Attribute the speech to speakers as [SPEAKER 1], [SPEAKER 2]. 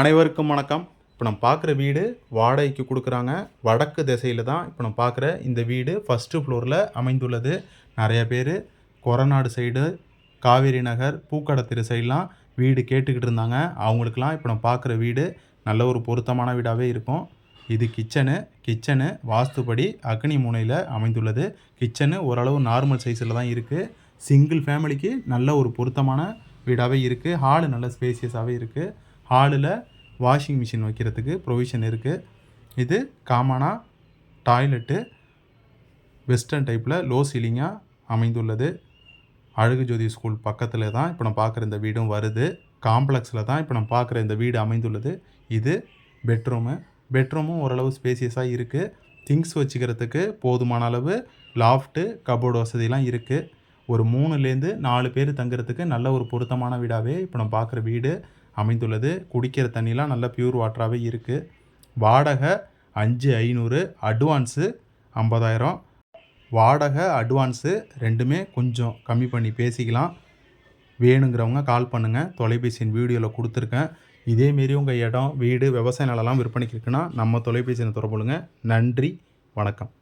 [SPEAKER 1] அனைவருக்கும் வணக்கம். இப்போ நம்ம பார்க்குற வீடு வாடகைக்கு கொடுக்குறாங்க. வடக்கு திசையில் தான் இப்போ நம்ம பார்க்குற இந்த வீடு ஃபஸ்ட்டு ஃப்ளோரில் அமைந்துள்ளது. நிறைய பேர் கொரநாடு சைடு காவேரி நகர் பூக்கடை திரு சைட்லாம் வீடு கேட்டுக்கிட்டு இருந்தாங்க. அவங்களுக்குலாம் இப்போ நம்ம பார்க்குற வீடு நல்ல ஒரு பொருத்தமான வீடாகவே இருக்கும். இது கிச்சனு கிச்சனு வாஸ்துபடி அக்னி முனையில் அமைந்துள்ளது. கிச்சனு ஓரளவு நார்மல் சைஸில் தான் இருக்குது சிங்கிள் ஃபேமிலிக்கு நல்ல ஒரு பொருத்தமான வீடாகவே இருக்குது ஹாலு நல்ல ஸ்பேசியஸாகவே இருக்குது ஹாலில் வாஷிங் மிஷின் வைக்கிறதுக்கு ப்ரொவிஷன் இருக்குது இது காமனாக டாய்லெட்டு வெஸ்டர்ன் டைப்பில் லோ சீலிங்காக அமைந்துள்ளது. அழகு ஜோதி ஸ்கூல் பக்கத்தில் தான் இப்போ நம்ம பார்க்குற இந்த வீடும் வருது. காம்ப்ளெக்ஸில் தான் இப்போ நம்ம பார்க்குற இந்த வீடு அமைந்துள்ளது. இது பெட்ரூமு பெட்ரூமும் ஓரளவு ஸ்பேசியஸாக இருக்குது திங்ஸ் வச்சுக்கிறதுக்கு போதுமான அளவு லாஃப்ட்டு கபோர்டு வசதிலாம் இருக்குது ஒரு மூணுலேருந்து நாலு பேர் தங்குறதுக்கு நல்ல ஒரு பொருத்தமான வீடாகவே இப்போ நம்ம பார்க்குற வீடு. அமைந்துள்ளது. குடிக்கிற தண்ணிலாம் நல்ல பியூர் வாட்டராகவே இருக்குது வாடகை அஞ்சு ஐநூறு அட்வான்ஸு ஐம்பதாயிரம். வாடகை அட்வான்ஸு ரெண்டுமே கொஞ்சம் கம்மி பண்ணி பேசிக்கலாம். வேணுங்கிறவங்க கால் பண்ணுங்கள் தொலைபேசியின் வீடியோவில் கொடுத்துருக்கேன். இதேமாரி உங்கள் இடம் வீடு விவசாய நிலம்லாம் விற்பனைக்கு இருக்குன்னா நம்ம தொலைபேசியில் தொடர்புலுங்க நன்றி வணக்கம்.